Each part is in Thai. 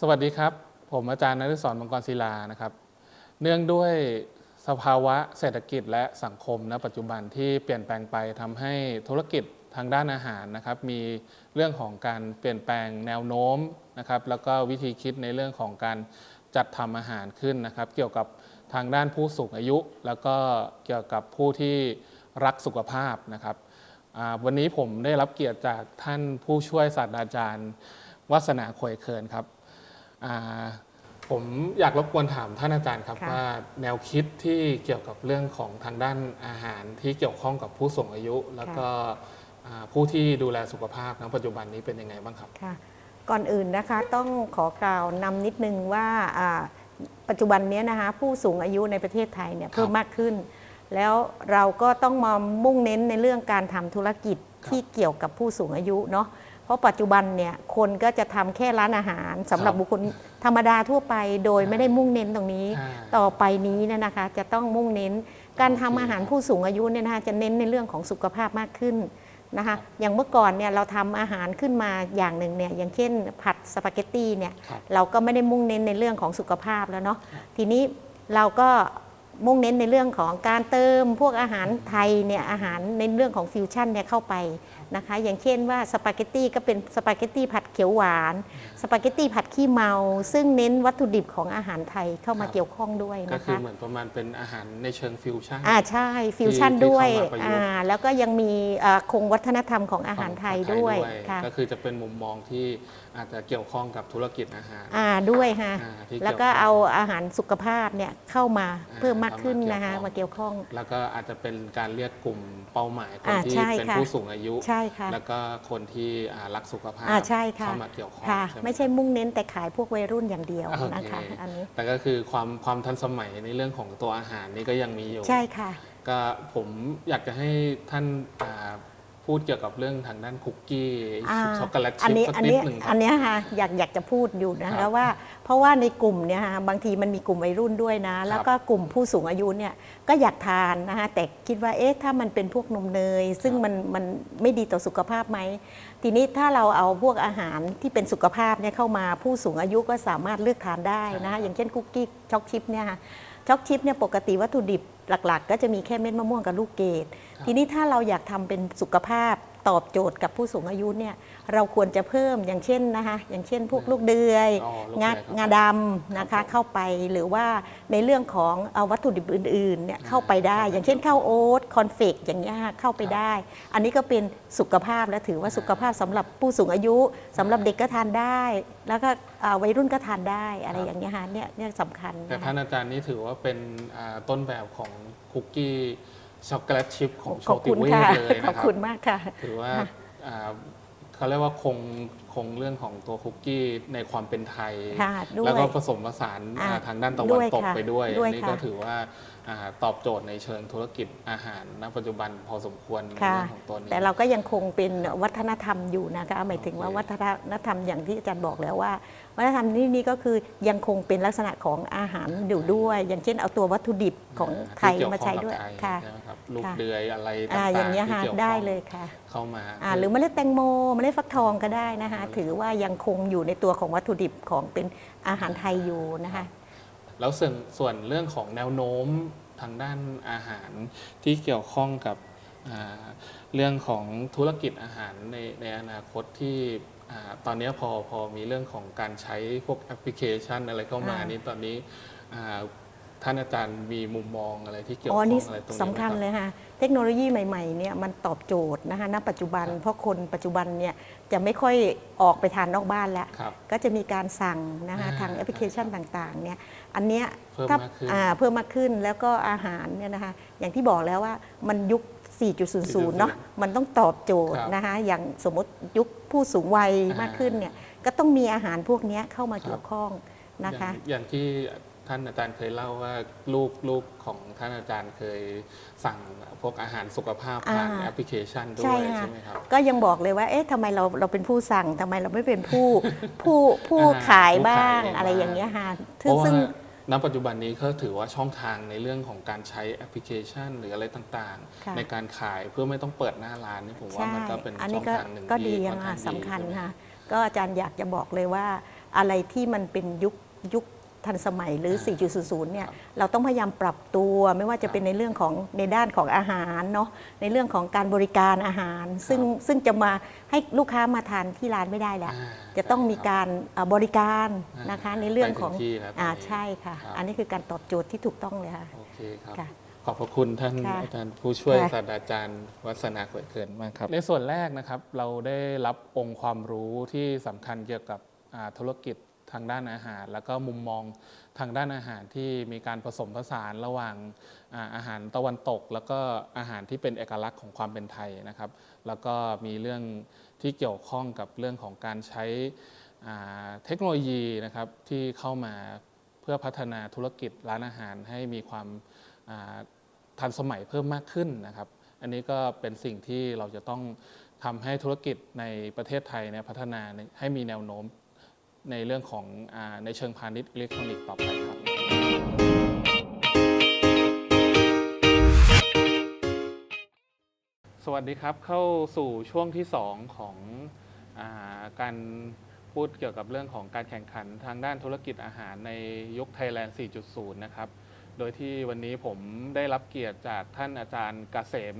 สวัสดีครับ ผมอาจารย์นฤศรมังกรศิลานะครับ เนื่องด้วยสภาวะเศรษฐกิจและสังคมณปัจจุบันที่เปลี่ยนแปลงไปทำให้ธุรกิจทางด้านอาหารนะครับ มีเรื่องของการเปลี่ยนแปลงแนวโน้มนะครับ แล้วก็วิธีคิดในเรื่องของการจัดทำอาหารขึ้นนะครับ เกี่ยวกับทางด้านผู้สูงอายุ แล้วก็เกี่ยวกับผู้ที่รักสุขภาพนะครับวันนี้ผมได้รับเกียรติจากท่านผู้ช่วยศาสตราจารย์วัฒนาขวยเคินครับ ผมอยากรบกวนถามท่านอาจารย์ครับค่ะว่าแนวคิดที่เกี่ยวกับเรื่องของทางด้านอาหารที่เกี่ยวข้องกับผู้สูงอายุ แล้วก็อ่าผู้ที่ดูแลสุขภาพณปัจจุบันนี้เป็นยังไงบ้างครับค่ะก่อนอื่นนะคะต้องขอกล่าวนำนิดนึงว่าอ่าปัจจุบันเนี้ยนะคะผู้สูงอายุในประเทศไทยเนี่ยเพิ่มมากขึ้น แล้วเราก็ต้องมามุ่งเน้นในเรื่องการทำธุรกิจครับที่เกี่ยวกับผู้สูงอายุเนาะ เพราะปัจจุบันเนี่ยคนก็จะทำแค่ร้านอาหารสำหรับครับบุคคลธรรมดาทั่วไป โดยอ่าไม่ได้มุ่งเน้นตรงนี้อ่าต่อไปนี้เนยนะคะ จะต้องมุ่งเน้น การทำโอเคอาหารครับผู้สูงอายุเนี่ยนะคะจะเน้นในเรื่องของสุขภาพมากขึ้นนะครัคะบอย่างเมื่อก่อนเนี่ยเราทำอาหารขึ้นมาอย่างหนึ่งเนี่ยอย่างเช่นผัดสปาเกตตี้เนี่ยครับเราก็ไม่ได้มุ่งเน้นในเรื่องของสุขภาพแล้วเนาะครับทีนี้เราก็ มุ่งเน้นในเรื่องของการเติมพวกอาหารไทยเนี่ยอาหารในเรื่องของฟิวชั่นเนี่ยเข้าไปนะคะ อย่างเช่นว่าสปาเกตตี้ก็เป็นสปาเกตตี้ผัดเขียวหวานสปาเกตตี้ผัดขี้เมา ซึ่งเน้นวัตถุดิบของอาหารไทยเข้ามาครับเกี่ยวข้องด้วยก็นะคือคะเหมือนประมาณเป็นอาหารในเชิงฟิวชั่นอ่าใช่ฟิวชั่นที่ด้วยเข้ามาประยุกต์อ่าแล้วก็ยังมีอ่าคงวัฒนธรรมของอาหารไทยด้วยค่ะก็คือจะเป็นมุมมองที่ อาจจะเกี่ยวข้องกับธุรกิจอาหารอ่าด้วยค่ะอ่าที่แล้วก็เกี่ยวข้องเอาอาหารสุขภาพเนี่ยเข้ามาอ่าเพิ่มมากขึ้นเข้ามานะคะเกี่ยวข้องมาเกี่ยวข้อง แล้วก็อาจจะเป็นการเรียกกลุ่มเป้าหมายคนอ่าที่ใช่เป็นค่ะ ผู้สูงอายุ ใช่ค่ะ แล้วก็คนที่อ่ารักสุขภาพอ่าใช่ค่ะ เข้ามาเกี่ยวข้องค่ะใช่ไหมไม่ใช่มุ่งเน้นแต่ขายพวกวัยรุ่นอย่างเดียวโอเค นะคะ อันนี้แต่ก็คือความความทันสมัยในเรื่องของตัวอาหารนี่ก็ยังมีอยู่ ใช่ค่ะ ก็ผมอยากจะให้ท่านอ่า พูดเกี่ยวกับเรื่องทางด้านคุกกี้อ่าช็อกโกแลตอัชิพนี้สักอันนิดนี้หนึ่งคอัรับนเนี้ยค่ะอยากอยากจะพูดอยู่นะครัคะบว่า เพราะว่าในกลุ่มเนี่ยค่ะบางทีมันมีกลุ่มวัยรุ่นด้วยนะ แล้วก็กลุ่มผู้สูงอายุเนี่ยก็อยากทานนะคะแต่คิดว่าเอ๊ะถ้ามันเป็นพวกนมเนย ซึ่งครับมันมันไม่ดีต่อสุขภาพไหม ทีนี้ถ้าเราเอาพวกอาหารที่เป็นสุขภาพเนี่ยเข้ามาผู้สูงอายุก็สามารถเลือกทานได้นะคะอย่างเช่นคุกกี้ช็อกชิพเนี่ยค่ะช็อกชิพเนี่ยปกติวัตถุดิบหลัก ๆ ก็จะมีแค่เม็ดมะม่วงกับลูกเกดครับ ทีนี้ถ้าเราอยากทำเป็นสุขภาพตอบโจทย์กับผู้สูงอายุเนี่ยเราควรจะเพิ่มอย่างเช่นนะคะอย่างเช่น พวกลูกเดือยอ๋อลูกงาเดือยครับงาดำนะครัคะบผมเข้าไปหรือว่าในเรื่องของเอาวัตถุดิบอื่นๆเนี่ยอ่าเข้าไปได้ครับอย่างเช่นข้าวโอ๊ตคอนเฟกอย่างเงี้ยค่ะเข้าไปครับได้ อันนี้ก็เป็นสุขภาพและถือว่าอ่าสุขภาพสำหรับผู้สูงอายุสำหรับเด็กก็ทานได้ แล้วก็อ่าวัยรุ่นก็ทานได้อะไรครับอย่างเงี้ยค่ะเนี่ยเนี่ยสำคัญแต่นะคะท่านอาจารย์นี่ถือว่าเป็นอ่าต้นแบบของคุกกี้ ช็อกโกแลตชิพของโชขอบติคุณเวศค่ะเลยขนะอบครับคุณมากค่ะ ถือว่าค่ะอ่าเขาเรียกว่าคงคงเรื่องของตัวคุกกี้ในความเป็นไทย ค่ะด้วยแล้วก็ผสมผสานอ่าอ่าทางด้านตะด้วันวยตกค่ะไปด้วยด้วยอันนี้ก็ค่ะถือว่าอ่าตอบโจทย์ในเชิงธุรกิจอาหารณปัจจุบันพอสมควรในค่ะ เรื่องของตัวนี้ แต่เราก็ยังคงเป็นวัฒนธรรมอยู่นะคะ หมายถึงว่าโอเค วัฒนธรรมอย่างที่อาจารย์บอกแล้วว่า วัฒนธรรมนี่นี่ก็คือยังคงเป็นลักษณะของอาหารอยู่ด้วย อย่างเช่นเอาตัววัตถุดิบของไทยที่เกี่วมาใช้ด้วยข้องกับไทค่ะใช่ไหมครับลูกค่ะเดือยอะไรต่าอ่างอย่างเงี้ยๆที่ค่ะเกี่ยวข้องได้เลยค่ะ เข้ามาอ่าหรือเมล็ดแตงโมเมล็ดฟักทองก็ได้นะคะ ถือว่ายังคงอยู่ในตัวของวัตถุดิบของเป็นอาหารไทยอยู่นะคะ แล้วส่วนส่วนเรื่องของแนวโน้มทางด้านอาหารที่เกี่ยวข้องกับอ่าเรื่องของธุรกิจอาหารในในอนาคตที่ อ่าตอนนี้พอพอมีเรื่องของการใช้พวกแอปพลิเคชันอะไรเข้ามาอ่านี้ตอนนี้อ่าท่านอาจารย์มีมุมมองอะไรที่เกี่ยวอ๋ข้อองนี่อะไรตรงนี้สำคัญไหมรับเลยค่ะเทคโนโลยีใหม่ๆเนี่ยมันตอบโจทย์นะคะณปัจจุบันครับเพราะคนปัจจุบันเนี่ยจะไม่ค่อยออกไปทานนอกบ้านแล้วครับก็จะมีการสั่งนะคะอ่าทางแอปพลิเคชันต่างๆเนี่ยอันเนี้ยเพิ่มถ้มากขึ้นอ่าเพิ่มมากขึ้นแล้วก็อาหารเนี่ยนะคะอย่างที่บอกแล้วว่ามันยุค 4.00 เนาะมันต้องตอบโจทย์ครับนะคะอย่างสมมติยุคผู้สูงวัยอ่ามมากขึ้นเนี่ยก็ต้องมีอาหารพวกเนี้ยเข้ามาครับเกี่ยวข้องนะคะอย่างอย่างที่ท่านอาจารย์เคยเล่าว่าลูกลูกของท่านอาจารย์เคยสั่งพวกอาหารสุขภาพผ่านอ่าแอปพลิเคชันด้ใช่วยค่ะใช่ไหมครับก็ยังบอกเลยว่าเอ๊ะทำไมเราเราเป็นผู้สั่งทำไมเราไม่เป็นผู้ผู้ผู้อ่าขายบ้างผู้ขายเองอะไรบ้างอย่างเงี้ยค่ะเพซึ่งราะว่าซึ่ง ณปัจจุบันนี้ก็ถือว่าช่องทางในเรื่องของการใช้แอปพลิเคชัน หรืออะไรต่างค่ะ ๆ ในการขายเพื่อไม่ต้องเปิดหน้าร้านนี่ผมว่าใช่มันก็เป็นอันช่นี้องก็ทางหนึ่งก็ที่ดีค่ยัองนข้าค่ะงดีสำคัญใช่ไหม ค่ะก็อาจารย์อยากจะบอกเลยว่าอะไรที่มันเป็นยุคยุค ทันสมัยหรือ 4.00 เนี่ยครับเราต้องพยายามปรับตัวไม่ว่าจะเป็นในเรื่องของในด้านของอาหารเนาะในเรื่องของการบริการอาหาร ซึ่งซึ่งจะมาให้ลูกค้ามาทานที่ร้านไม่ได้แล้วอ่าจะต้องมีใช่ครับการเอ่อบริการอ่านนะคะในเรื่องของไปถึงที่แล้วตอนนี้อ่าใช่ค่ะครับอันนี้คือการตอบโจทย์ที่ถูกต้องเลยค่ะโอเคครับค่ะขอบพระคุณท่านค่ะอาจารย์ผู้ช่วยค่ะศาสตราจารย์วัฒนาเกิดเกินมากครับ ในส่วนแรกนะครับเราได้รับองค์ความรู้ที่สำคัญเกี่ยวกับอ่าธุรกิจ ทางด้านอาหาร แล้วก็มุมมองทางด้านอาหารที่มีการผสมผสานระหว่างอาหารตะวันตก แล้วก็อาหารที่เป็นเอกลักษณ์ของความเป็นไทยนะครับ แล้วก็มีเรื่องที่เกี่ยวข้องกับเรื่องของการใช้เทคโนโลยีนะครับที่เข้ามาเพื่อพัฒนาธุรกิจร้านอาหารให้มีความาทันสมัยเพิ่มมากขึ้นนะครับ อันนี้ก็เป็นสิ่งที่เราจะต้องทำให้ธุรกิจในประเทศไทยเนี่ยพัฒนาให้มีแนวโน้ม ในเรื่องของอในเชิงพาณิชย์อิเล็กทรอนิกส์ต่อไปครับสวัสดีครับเข้าสู่ช่วงที่ 2 ของอาการพูดเกี่ยวกับเรื่องของการแข่งขันทางด้านธุรกิจอาหารในยุคไทยแลนด์ 4.0 นะครับ โดยที่วันนี้ผมได้รับเกียรติจากท่านอาจารย์กเกษม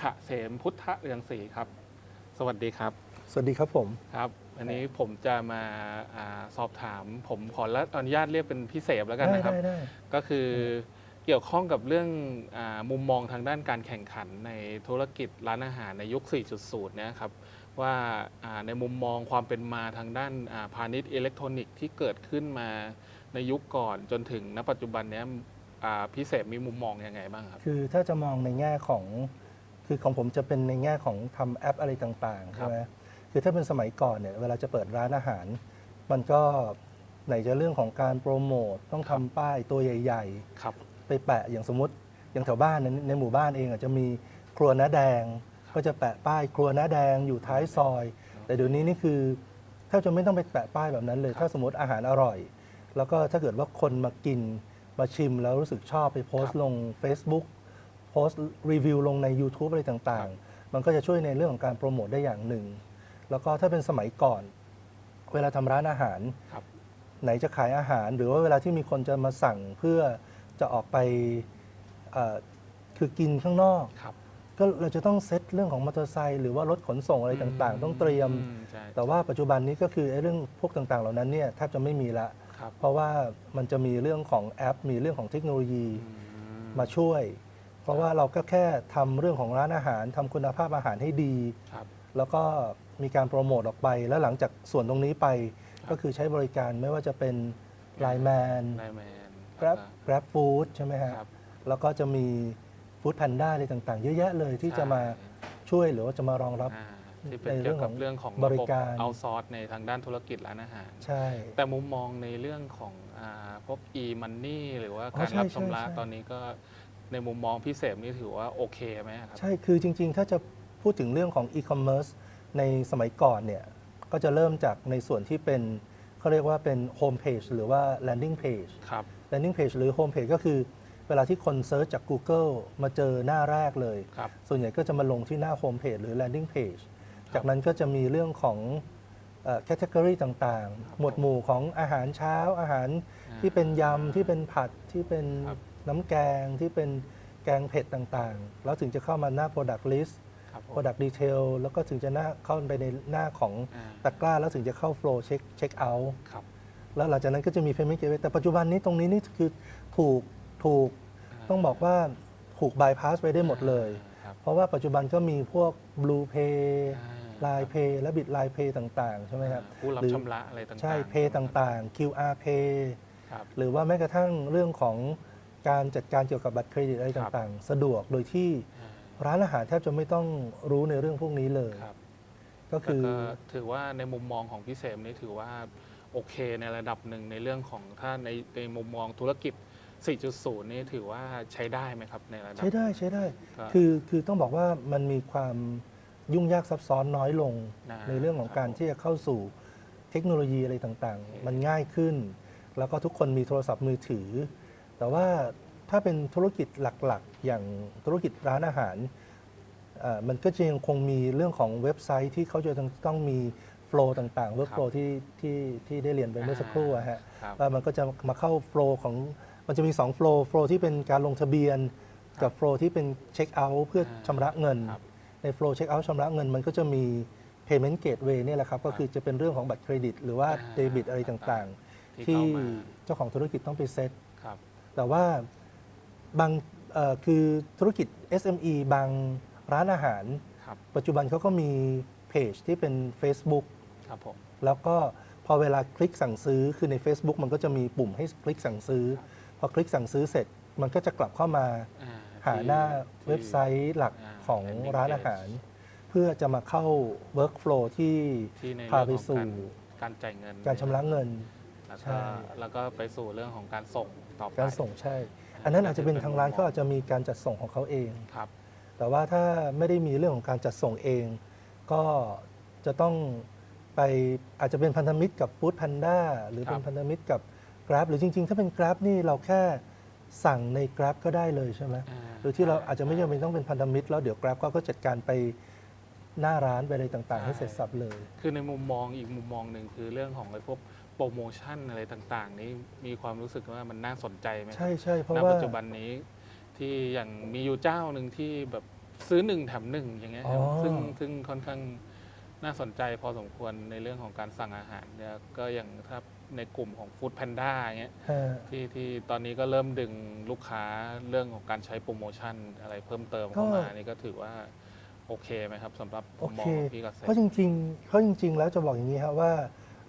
ขะเสมพุทธเรืองศรีครับ สวัสดีครับ สวัสดีครับผมครับ วันนี้ผมจะมาอาสอบถาม ผมขออนุญาตเรียกเป็นพิเศษแล้วกันนะครับได้ได้ ก็คือเกี่ยวข้องกับเรื่องอามุมมองทางด้านการแข่งขันในธุรกิจร้านอาหารในยุค 4.0 เนะครับ ว่าอ่าในมุมมองความเป็นมาทางด้านอ่าพาณิชย์อิเล็กทรอนิกส์ที่เกิดขึ้นมาในยุคก่อนจนถึงณปัจจุบันเนี้ยอ่าพิเศษมีมุมมองยังไงบ้างครับ คือถ้าจะมองในแง่ของ คือของผมจะเป็นในแง่ของทำแอปอะไรต่างๆ ครับใช่ไหม คือถ้าเป็นสมัยก่อนเนี่ยเวลาจะเปิดร้านอาหาร มันก็ไหนจะเรื่องของการโปรโมทต้องทำป้ายตัวใหญ่ครับ ๆ ไปแปะอย่างสมมติอย่างแถวบ้านในในหมู่บ้านเองอาจจะมีครัวน้าแดง ก็จะแปะป้ายครัวน้าแดงอยู่ท้ายซอย แต่เดี๋ยวนี้นี่คือแทบจะไม่ต้องไปแปะป้ายแบบนั้นเลยครับถ้าสมมติอาหารอร่อย แล้วก็ถ้าเกิดว่าคนมากินมาชิมแล้วรู้สึกชอบไปโพสครัต์บลง Facebook โพสต์รีวิวลงใน YouTube อะไรต่างๆ มันก็จะช่วยในเรื่องของการโปรโมทได้อย่างหนึ่ง แล้วก็ถ้าเป็นสมัยก่อน เวลาทำร้านอาหาร ครับ ไหนจะขายอาหาร หรือว่าเวลาที่มีคนจะมาสั่งเพื่อจะออกไปเอ่อคือกินข้างนอก ครับก็เราจะต้องเซตเรื่องของมอเตอร์ไซค์หรือว่ารถขนส่งอะไรต่างๆ ต้องเตรียม อืใช่แต่ว่าปัจจุบันนี้ก็คือไอ้เรื่องพวกต่างๆ เหล่านั้นเนี่ยแทบจะไม่มีละ ครับเพราะว่ามันจะมีเรื่องของแอป มีเรื่องของเทคโนโลยี อืมมาช่วย เพราะว่าเราก็แค่ทำเรื่องของร้านอาหารทำคุณภาพอาหารให้ดี ครับ แล้วก็ มีการโปรโมทออกไป แล้วหลังจากส่วนตรงนี้ไปครับก็คือใช้บริการไม่ว่าจะเป็น Line Man ไลน์แมน Grab Grab Food ใช่ไหมฮะครับ แล้วก็จะมี Food Panda อะไรต่างๆ เยอะแยะเลยที่จะมาช่วยหรือว่าจะมารองรับ อ่าที่เป็นในเรื่เกี่ยองวกับของเรื่องของบริการ เอาซอร์สในทางด้านธุรกิจร้านอาหาร ใช่ แต่มุมมองในเรื่องของอาพวก e-money หรือว่าอ๋อการใช่รับชำระใช่ใช่ ตอนนี้ก็ในมุมมองพิเศษนี่ถือว่าโอเคไหมครับ ใช่ คือจริงๆ ถ้าจะพูดถึงเรื่องของ e-commerce ในสมัยก่อนเนี่ยก็จะเริ่มจากในส่วนที่เป็นเขาเรียกว่าเป็น home page หรือว่า landing page ครับ landing page หรือ home page ก็คือเวลาที่คนเซิร์ชจาก Google มาเจอหน้าแรกเลย ครับ ส่วนใหญ่ก็จะมาลงที่หน้า home page หรือ landing page จากนั้นก็จะมีเรื่องของเอ่อ category ต่างๆ หมวดหมู่ของอาหารเช้า อาหารที่เป็นยำ ที่เป็นผัดที่เป็นครับ น้ำแกงที่เป็นแกงเผ็ดต่างๆ แล้วถึงจะเข้ามาหน้า product list ครับผม product detail แล้วก็ถึงจะหน้าเข้าไปในหน้าของอ่าตะกร้า แล้วถึงจะเข้า flow check check out ครับแล้วหลังจากนั้นก็จะมี payment gateway แต่ปัจจุบันนี้ตรงนี้นี่คือถูกถูกต้องบอกว่าถูก bypass ไปได้หมดเลย ครับ เพราะว่าปัจจุบันก็มีพวก blue pay อ่า Line Pay และบิต Line Pay ต่างๆ ใช่ไหมครับ ผู้รับหรือ ชำระอะไรต่างๆใช่ Pay ต่างๆ QR Pay ครับ หรือว่าแม้กระทั่งเรื่องของการจัดการเกี่ยวกับบัตรเครดิตอะไรครับต่างๆ สะดวกโดยที่อ่า ร้านอาหารแทบจะไม่ต้องรู้ในเรื่องพวกนี้เลย ครับก็แต่คือก็ถือว่าในมุมมองของพี่เสมนี่ถือว่าโอเคในระดับหนึ่งในเรื่องของถ้าในในมุมมองธุรกิจ 4.0 นี่ถือว่าใช้ได้ไหมครับในระดับ ใช้ได้ใช้ได้ก็คือคือต้องบอกว่ามันมีความยุ่งยากซับซ้อนน้อยลงนะในเรื่องของการครับผมที่จะเข้าสู่เทคโนโลยีอะไรต่างๆ มันง่ายขึ้น แล้วก็ทุกคนมีโทรศัพท์มือถือ แต่ว่า ถ้าเป็นธุรกิจหลักๆ อย่างธุรกิจร้านอาหารเอ่อมันก็จะยังคงมีเรื่องของเว็บไซต์ที่เขาจะต้องต้องมีโฟล์ต่างๆ workflow ที่ที่ที่ได้เรียนไปเมื่อสักครู่อะฮะครับว่ามันก็จะมาเข้าโฟล์ของมันจะมี2โฟล์โฟล์ที่เป็นการลงทะเบียน กับโฟล์ที่เป็นเช็คเอาท์เพื่อชำระเงินครับในโฟล์เช็คเอาท์ชำระเงินมันก็จะมี payment gateway เนี่ยแหละครับ ก็คือจะเป็นเรื่องของบัตรเครดิต หรือว่าอ่าเดบิตอะไรต่างที่ๆที่เข้ามาเจ้าของธุรกิจต้องไปเซตครับแต่ว่า บางเอ่อคือธุรกิจ SME บางร้านอาหารครับปัจจุบันเขาก็มีเพจที่เป็น Facebook ครับผมแล้วก็พอเวลาคลิกสั่งซื้อคือใน Facebook มันก็จะมีปุ่มให้คลิกสั่งซื้อ พอคลิกสั่งซื้อเสร็จมันก็จะกลับเข้ามาอ่หาหน้าที่เว็บไซต์หลักอ่าของ landing ร้าน page อาหาร เพื่อจะมาเข้า Workflow ที่ที่ในพาเรื่องไปของสู่การการจ่ายเงิน การชำระเงิน แล้วใช่ก็แล้วก็ไปสู่เรื่องของการส่งต่อไปการส่งใช่ อันนั้นอาจจะเป็นทางร้านเขาอาจจะมีการจัดส่งของเขาเอง ครับ แต่ว่าถ้าไม่ได้มีเรื่องของการจัดส่งเอง ก็จะต้องไปอาจจะเป็นพันธมิตรกับ Food Panda หรือเป็นพันธมิตรกับ Grab หรือจริง ๆ ถ้าเป็น Grab นี่เราแค่สั่งใน Grab ก็ได้เลยใช่ไหม อ่าโดยที่เราอาจจะไม่จำเป็นต้องเป็นพันธมิตร แล้วเดี๋ยว Grab ก็ก็จัดการไปหน้าร้านไปอะไรต่างๆ ให้เสร็จสับเลย คือในมุมมองอีกมุมมองหนึ่งคือเรื่องของไอ้พวก โปรโมชั่นอะไรต่างๆ นี้มีความรู้สึกว่ามันน่าสนใจไหมใช่ใช่เพราะณว่า ปัจจุบันนี้ ที่อย่างมีอยู่เจ้าหนึ่งที่แบบซื้อหนึ่งแถมหนึ่งอย่างเงี้ยครับอ๋อ ซึ่งซึ่งค่อนข้างน่าสนใจพอสมควรในเรื่องของการสั่งอาหารเนี่ยก็อย่างถ้าในกลุ่มของ Food Panda อย่างเงี้ยฮะที่ที่ตอนนี้ก็เริ่มดึงลูกค้าเรื่องของการใช้โปรโมชั่นอะไรเพิ่มเติมเข้ามานี่ก็ถือว่าโอเคไหมครับสำหรับโอมุมมเคองของพี่เกษตเพราะจริงๆเพราะจริง ๆ แล้วจะบอกอย่างนี้ครับว่า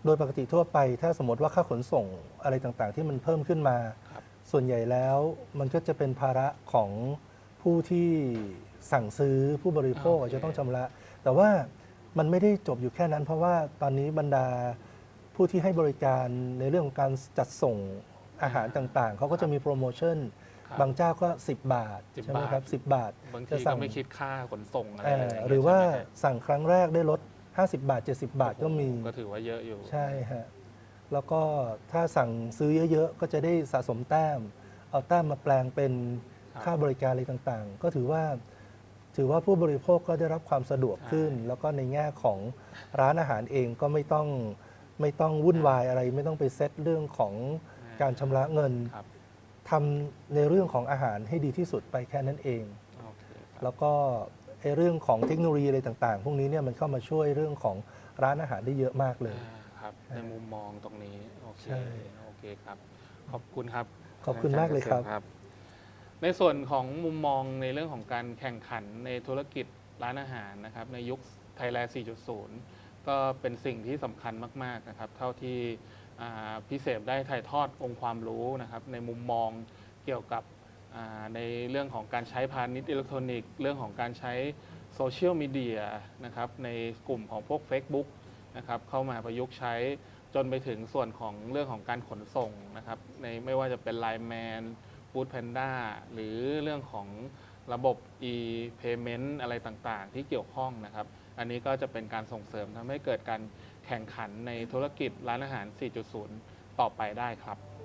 โดยปกติทั่วไปถ้าสมมติว่าค่าขนส่งอะไรต่างๆ ที่มันเพิ่มขึ้นมาครับส่วนใหญ่แล้วมันก็จะเป็นภาระของผู้ที่สั่งซื้อผู้บริโภคโอเคจะต้องชำระ แต่ว่ามันไม่ได้จบอยู่แค่นั้น เพราะว่าตอนนี้บรรดาผู้ที่ให้บริการในเรื่องของการจัดส่งอาหารต่างๆ เขาก็จะมีโปรโมชั่นครับบางเจ้าก็ 10 บาท10ใช่ไหมครับบาท10 บาทบางจะทีสั่ก็งไม่คิดค่าขนส่งอะไรเอ่ออะไรย่งเงี้ยหรือว่าใช่ไมฮะสั่งครั้งแรกได้ลด 50 บาท 70 บาทก็มี ก็ถือว่าเยอะอยู่ ใช่ฮะ แล้วก็ถ้าสั่งซื้อเยอะๆ ก็จะได้สะสมแต้ม เอาแต้มมาแปลงเป็นครับ ค่าบริการอะไรต่างๆ ก็ถือว่า ถือว่าผู้บริโภคก็ได้รับความสะดวกขึ้น แล้วก็ในแง่ของร้านอาหารเองก็ไม่ต้องไม่ต้องวุ่นวายอะไร ไม่ต้องไปเซตเรื่องของการชำระเงินครับทำในเรื่องของอาหารให้ดีที่สุดไปแค่นั้นเอง โอเคครับแล้วก็ ไอ้เรื่องของเทคโนโลยีอะไรต่างๆ พวกนี้เนี่ยมันเข้ามาช่วยเรื่องของร้านอาหารได้เยอะมากเลยอ่าครับ ในมุมมองตรงนี้ โอเค ใช่ โอเคครับ ขอบคุณครับขอบคุณมากเลยครับครับในส่วนของมุมมองในเรื่องของการแข่งขันในธุรกิจร้านอาหารนะครับ ในยุคไทยแลนด์ 4.0 ก็เป็นสิ่งที่สำคัญมาก ๆ นะครับ เท่าที่อ่าพี่เสพได้ถ่ายทอดองค์ความรู้นะครับ ในมุมมองเกี่ยวกับอ่า ในเรื่องของการใช้พาณิชย์อิเล็กทรอนิกส์ เรื่องของการใช้โซเชียลมีเดียนะครับในกลุ่มของพวก Facebook นะครับเข้ามาประยุกต์ใช้จนไปถึงส่วนของเรื่องของการขนส่งนะครับในไม่ว่าจะเป็น Line Man Food Panda หรือเรื่องของระบบ e-payment อะไรต่างๆ ที่เกี่ยวข้องนะครับ อันนี้ก็จะเป็นการส่งเสริมทำให้เกิดการแข่งขันในธุรกิจร้านอาหาร 4.0 ต่อไปได้ครับ